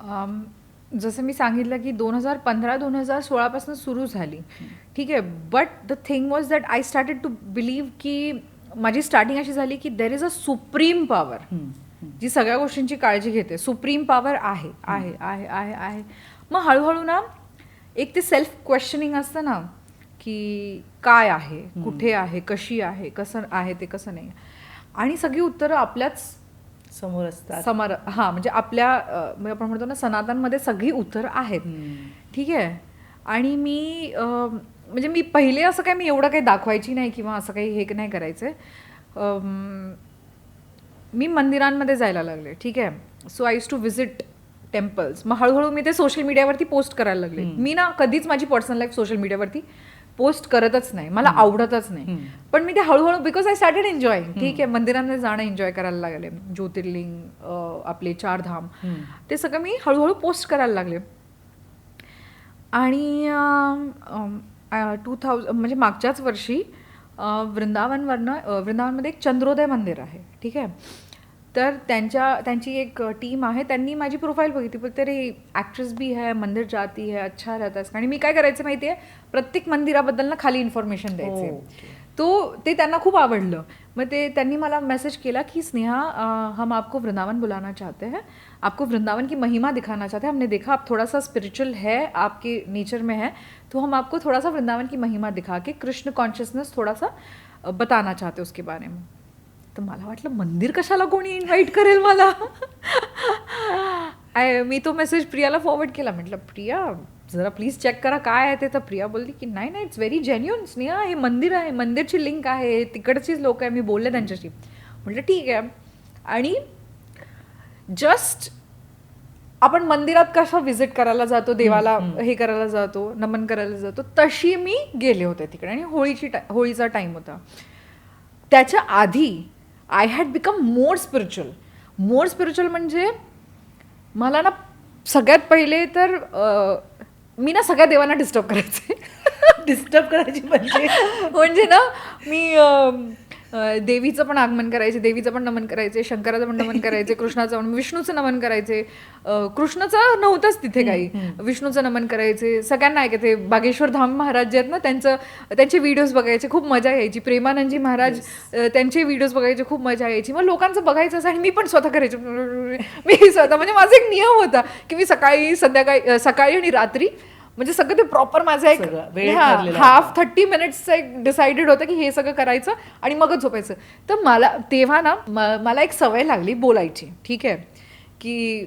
जसं मी सांगितलं की दोन हजार पंधरा दोन हजार सोळापासून सुरू झाली. ठीक आहे but the thing was that I started to believe की माझी स्टार्टिंग अशी झाली की there is a supreme power जी सगळ्या गोष्टींची काळजी घेते. सुप्रीम पॉवर आहे आहे आहे आहे आहे. मग हळूहळू ना एक ते सेल्फ क्वेश्चनिंग असतं ना की काय आहे कुठे आहे कशी आहे कसं आहे ते कसं नाही. आणि सगळी उत्तरं आपल्याच समोर असतात. समर हां म्हणजे आपल्या म्हणजे आपण म्हणतो ना सनातनमध्ये सगळी उत्तरं आहेत. ठीक आहे? आणि मी म्हणजे मी पहिले असं काय मी एवढं काही दाखवायची नाही किंवा असं काही हे नाही करायचं. मी मंदिरांमध्ये जायला लागले ठीक आहे? So I use to visit temples मग हळूहळू मी ते सोशल मीडियावरती पोस्ट करायला लागले. मी ना कधीच माझी पर्सनल लाईफ सोशल मीडियावरती पोस्ट करतच नाही मला आवडतच नाही. पण मी ते हळूहळू बिकॉज आय स्टार्टेड एन्जॉय ठीक आहे मंदिरांमध्ये जाणं एन्जॉय करायला लागले. ज्योतिर्लिंग आपले चारधाम हम्म. ते सगळं मी हळूहळू पोस्ट करायला लागले. आणि टू थाउजंड म्हणजे मागच्याच वर्षी वृंदावनवरनं वृंदावनमध्ये एक चंद्रोदय मंदिर आहे. ठीक आहे? तर त्यांच्या त्यांची एक टीम आहे. त्यांनी माझी प्रोफाईल बघितली. पण तरी ॲक्ट्रेस भी है मंदिर जाती है अच्छा रहता है आणि मी काय करायचं माहिती आहे प्रत्येक मंदिराबद्दल ना खाली इन्फॉर्मेशन द्यायचे. Okay. तो ते त्यांना खूप आवडलं. मग ते त्यांनी मला मेसेज केला की स्नेहा हम आपको वृंदावन बुलाना चाहते हैं. आपको वृंदावन की महिमा दिखाना चाहते हैं. हमने देखा आप थोड़ा सा स्पिरिचुअल है आपके नेचर में है. तो हम आपको थोड़ा सा वृंदावन की महिमा दिखा के कृष्ण कॉन्शियसनेस थोड़ा सा बताना चाहते उसके बारे में. तर मला वाटलं मंदिर कशाला कोणी इन्व्हाइट करेल मला? आय मी तो मेसेज प्रियाला फॉरवर्ड केला. म्हटलं प्रिया जरा प्लीज चेक करा काय आहे ते. तर प्रिया बोलली की नाही नाही इट्स व्हेरी जेन्युन स्नेहा हे मंदिर आहे मंदिरची लिंक आहे तिकडचीच लोक आहे. मी बोलले त्यांच्याशी. म्हटलं ठीक आहे. आणि जस्ट आपण मंदिरात कसं व्हिजिट करायला जातो देवाला हे करायला जातो नमन करायला जातो तशी मी गेले होते तिकडे. आणि होळीची टा होळीचा टाईम होता. त्याच्या आधी I had become more spiritual more spiritual म्हणजे मला ना सगळ्यात पहिले तर मी ना सगळ्या देवांना डिस्टर्ब करायचे. डिस्टर्ब करायची म्हणजे? म्हणजे ना मी देवीचं पण आगमन करायचे देवीचं पण नमन करायचे शंकराचं पण नमन करायचे कृष्णाचं पण विष्णूचं नमन करायचे. कृष्णाचं नव्हतंच तिथे काही. विष्णूचं नमन करायचे. सगळ्यांना ऐकायचे. बागेश्वर धाम महाराज जे आहेत ना त्यांचं त्यांचे व्हिडिओज बघायचे. खूप मजा यायची. प्रेमानंदजी महाराज त्यांचे व्हिडिओज बघायचे. खूप मजा यायची. मग लोकांचं बघायचं असं आणि मी पण स्वतः करायचे. मी स्वतः म्हणजे माझा एक नियम होता की मी सकाळी संध्याकाळी सकाळी आणि रात्री म्हणजे सगळं ते प्रॉपर माझं एक हाफ थर्टी मिनिट्सचं एक डिसाइडेड होतं की हे सगळं करायचं आणि मगच झोपायचं. तर मला तेव्हा ना मला एक सवय लागली बोलायची. ठीक आहे? की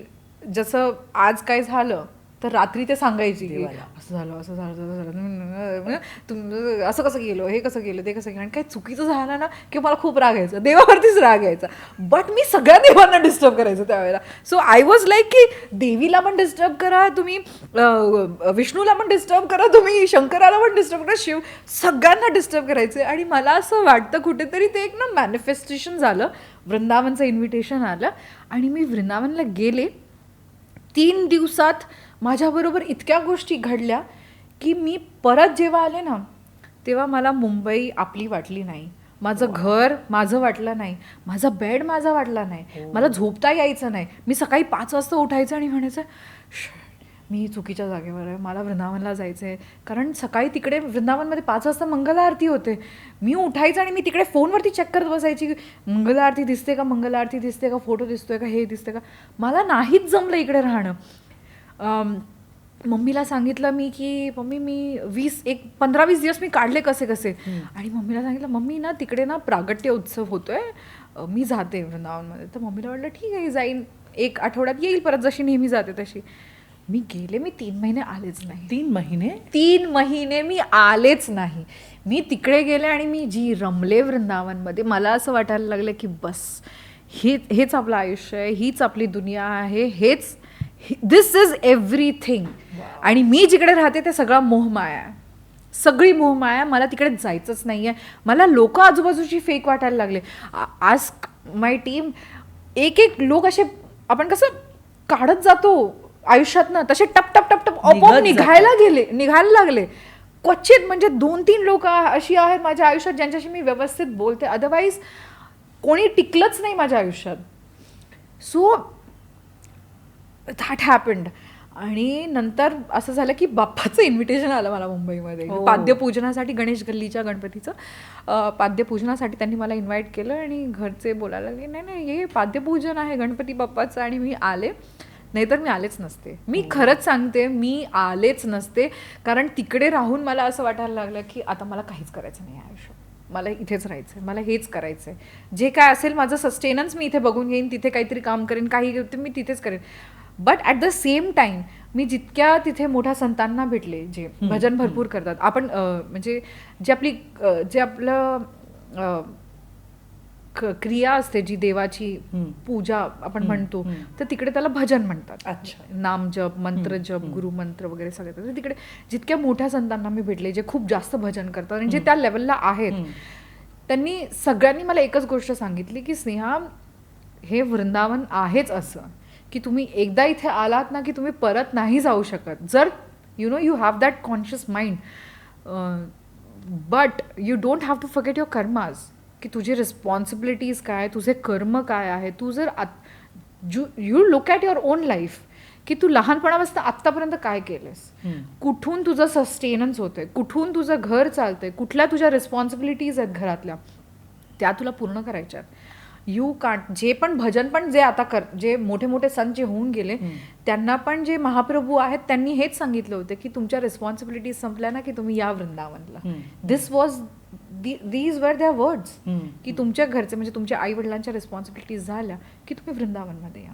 जसं आज काय झालं तर रात्री ते सांगायची की. असं झालं असं झालं तसं झालं म्हणजे तुम असं कसं केलं हे कसं केलं ते कसं केलं आणि काय चुकीचं झालं ना की मला खूप राग यायचा देवावरतीच राग यायचा. बट मी सगळ्या देवांना डिस्टर्ब करायचं त्यावेळेला. सो आय वॉज लाईक की देवीला पण डिस्टर्ब करा तुम्ही विष्णूला पण डिस्टर्ब करा तुम्ही शंकराला पण डिस्टर्ब करा शिव सगळ्यांना डिस्टर्ब करायचे. आणि मला असं वाटतं कुठेतरी ते एक ना मॅनिफेस्टेशन झालं वृंदावनचं इन्व्हिटेशन आलं. आणि मी वृंदावनला गेले तीन दिवसात माझ्याबरोबर इतक्या गोष्टी घडल्या की मी परत जेव्हा आले ना तेव्हा मला मुंबई आपली वाटली नाही. माझं घर माझं वाटलं नाही. माझा बेड माझा वाटला नाही. मला झोपता यायचं नाही. मी सकाळी पाच वाजता उठायचं आणि म्हणायचं "Shit, मी चुकीच्या जागेवर आहे. मला वृंदावनला जायचं आहे कारण सकाळी तिकडे वृंदावनमध्ये पाच वाजता मंगल आरती होते. मी उठायचं आणि मी तिकडे फोनवरती चेक करत बसायची मंगल आरती दिसते का? मंगल आरती दिसते का? फोटो दिसतोय का? हे दिसते का? मला नाहीच जमलं इकडे राहणं. मम्मीला सांगितलं मी की मम्मी मी वीस एक पंधरा वीस दिवस मी काढले कसे कसे? आणि मम्मीला सांगितलं मम्मी ना तिकडे ना प्रागट्य उत्सव होतोय. मी जाते वृंदावनमध्ये. तर मम्मीला वाटलं ठीक आहे जाईन. एक आठवड्यात येईल परत जशी नेहमी जाते तशी. मी गेले मी तीन महिने आलेच नाही. तीन महिने? तीन महिने मी आलेच नाही. मी तिकडे गेले आणि मी जी रमले वृंदावनमध्ये मला असं वाटायला लागलं की बस हे हेच आपलं आयुष्य आहे हीच आपली दुनिया आहे हेच दिस इज एव्हरीथिंग आणि मी जिकडे राहते ते सगळा मोहमाया आहे. सगळी मोहमाया मला तिकडे जायचंच नाही आहे मला लोक आजूबाजूची फेक वाटायला लागले. आज माय टीम एक एक लोक असे आपण कसं काढत जातो आयुष्यात ना तसे टप टप टप टप आपोआप. निघायला गेले निघायला लागले. क्वचित म्हणजे दोन तीन लोक अशी आहेत माझ्या आयुष्यात ज्यांच्याशी मी व्यवस्थित बोलते. अदरवाईज कोणी टिकलंच नाही माझ्या आयुष्यात. सो दॅट हॅपन्ड आणि नंतर असं झालं की बाप्पाचं इन्व्हिटेशन आलं मला मुंबईमध्ये. हो. पाद्यपूजनासाठी गणेश गल्लीच्या गणपतीचं. पाद्यपूजनासाठी त्यांनी मला इन्व्हाइट केलं आणि घरचे बोलायला लागले नाही नाही हे पाद्यपूजन आहे गणपती बाप्पाचं आणि मी आले. नाहीतर मी आलेच नसते. मी खरंच सांगते मी आलेच नसते. कारण तिकडे राहून मला असं वाटायला लागलं की आता मला काहीच करायचं नाही आयुष्यात. मला इथेच राहायचं आहे मला हेच करायचं आहे जे काय असेल माझं सस्टेनन्स मी इथे बघून घेईन तिथे काहीतरी काम करेन काही मी तिथेच करेन. But at the same time मी जितक्या तिथे मोठ्या संतांना भेटले जे भजन भरपूर करतात आपण म्हणजे जे आपली जे आपलं क्रिया असते जी देवाची. पूजा आपण म्हणतो. तर तिकडे त्याला भजन म्हणतात. अच्छा. नामजप मंत्र जप गुरुमंत्र वगैरे सगळे तर तिकडे जितक्या मोठ्या संतांना मी भेटले जे खूप जास्त भजन करतात आणि जे त्या लेवलला आहेत. त्यांनी सगळ्यांनी मला एकच गोष्ट सांगितली की स्नेहा हे वृंदावन आहेच असं. की तुम्ही एकदा इथे आलात ना की तुम्ही परत नाही जाऊ शकत. जर you know you have that conscious mind but you don't have to forget your karmas की तुझी रिस्पॉन्सिबिलिटीज काय तुझे कर्म काय आहे तू जर you you look at your own life की तू लहानपणापासून आत्तापर्यंत काय केलंस. कुठून तुझं सस्टेनन्स होतंय? कुठून तुझं घर चालतंय? कुठल्या तुझ्या रिस्पॉन्सिबिलिटीज आहेत घरातल्या? त्या तुला पूर्ण करायच्यात. यू कांट जे पण भजन पण जे आता कर जे मोठे मोठे संत जे होऊन गेले त्यांना पण जे महाप्रभू आहेत त्यांनी हेच सांगितलं होतं की तुमच्या रिस्पॉन्सिबिलिटीज संपल्या ना की तुम्ही या वृंदावनला. दिस वॉज दीज वर द्या वर्ड्स. की तुमच्या घरचे म्हणजे तुमच्या आई वडिलांच्या रिस्पॉन्सिबिलिटीज झाल्या की तुम्ही वृंदावनमध्ये या.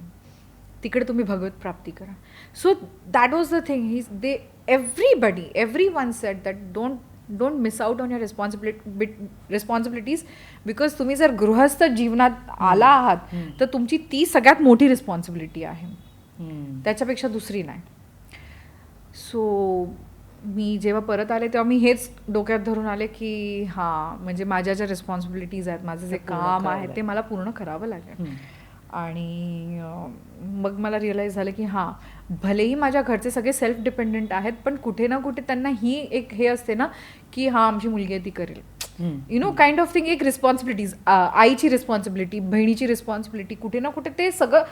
तिकडे तुम्ही भगवत प्राप्ती करा. So that was the thing he they everybody every one set that don't don't miss out on your responsibility responsibilities because तुम्ही जर गृहस्थ जीवनात आला आहात तर तुमची ती सगळ्यात मोठी रिस्पॉन्सिबिलिटी आहे. त्याच्यापेक्षा दुसरी नाही. सो मी जेव्हा परत आले तेव्हा मी हेच डोक्यात धरून आले की हां म्हणजे माझ्या ज्या रिस्पॉन्सिबिलिटीज आहेत माझं जे काम आहे ते मला पूर्ण करावं लागेल. आणि मग मला रिअलाईज झालं की हां भलेही माझ्या घरचे सगळे सेल्फ डिपेंडेंट आहेत पण कुठे ना कुठे त्यांना ही एक हे असते ना की हां आमची मुलगी आहे ती करेल. You know kind of thing एक रिस्पॉन्सिबिलिटीज आईची रिस्पॉन्सिबिलिटी बहिणीची रिस्पॉन्सिबिलिटी कुठे ना कुठे ते सगळं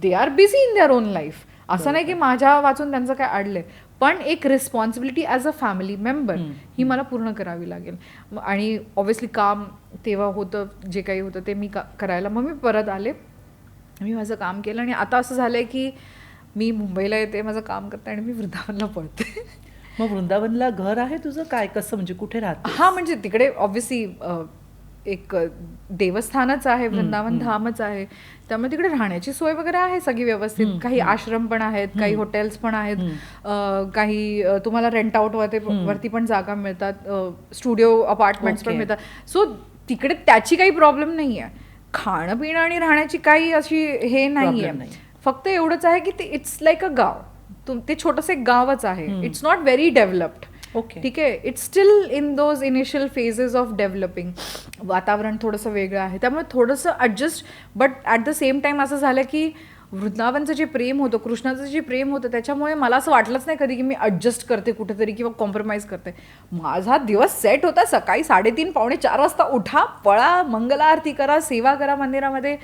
they are busy in their own life असं नाही की माझ्या वाचून त्यांचं काय अडलंय. पण एक responsibility as a family member ही मला पूर्ण करावी लागेल. आणि ऑब्व्हियसली काम तेव्हा होतं जे काही होतं ते मी का करायला मग मी परत आले. मी माझं काम केलं आणि आता असं झालंय की मी मुंबईला येते माझं काम करते आणि मी वृंदावनला पळते. मग वृंदावनला घर आहे तुझं? काय कसं म्हणजे कुठे राहते हा म्हणजे तिकडे ऑब्व्हियसली एक देवस्थानच आहे वृंदावन धामच आहे. त्यामुळे तिकडे राहण्याची सोय वगैरे आहे सगळी व्यवस्थित. काही आश्रम पण आहेत काही हॉटेल्स पण आहेत. काही तुम्हाला रेंट आउट वरती वरती पण जागा मिळतात. स्टुडिओ अपार्टमेंट्स पण. मिळतात. सो तिकडे त्याची काही प्रॉब्लेम नाही आहे खाणं पिणं आणि राहण्याची काही अशी हे नाही. आहे. फक्त एवढंच आहे की ते इट्स लाईक अ गाव. तुम ते छोटंसं एक गावच आहे. It's not very developed okay ठीक आहे? It's still in those initial phases of developing वातावरण थोडंसं वेगळं आहे. त्यामुळे थोडंसं adjust but at the same time असं झालं की वृंदावनचं जे प्रेम होतं कृष्णाचं जे प्रेम होतं त्याच्यामुळे मला असं वाटलंच नाही कधी की मी ॲडजस्ट करते कुठेतरी किंवा कॉम्प्रोमाइज करते. माझा दिवस सेट होता सकाळी साडेतीन पावणे चार वाजता उठा पळा मंगल आरती करा सेवा करा मंदिरामध्ये.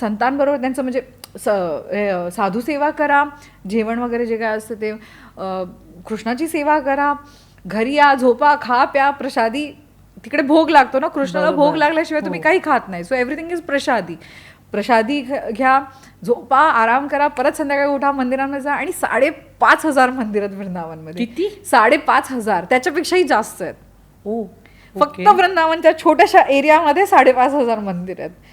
संतांबरोबर त्यांचं म्हणजे स हे, साधू सेवा करा जेवण वगैरे जे काय असतं ते कृष्णाची सेवा करा घरी या झोपा खा प्या प्रसादी. तिकडे भोग लागतो ना कृष्णाला भोग. लागल्याशिवाय तुम्ही काही खात नाही. सो एव्हरीथिंग इज प्रसादी. प्रसादी घ्या झोपा आराम करा परत संध्याकाळी उठा मंदिरांमध्ये जा आणि साडेपाच हजार मंदिर आहेत वृंदावनमध्ये. किती? साडेपाच हजार. त्याच्यापेक्षाही जास्त आहेत. ओ फक्त वृंदावनच्या छोट्याशा एरियामध्ये साडेपाच हजार मंदिर आहेत.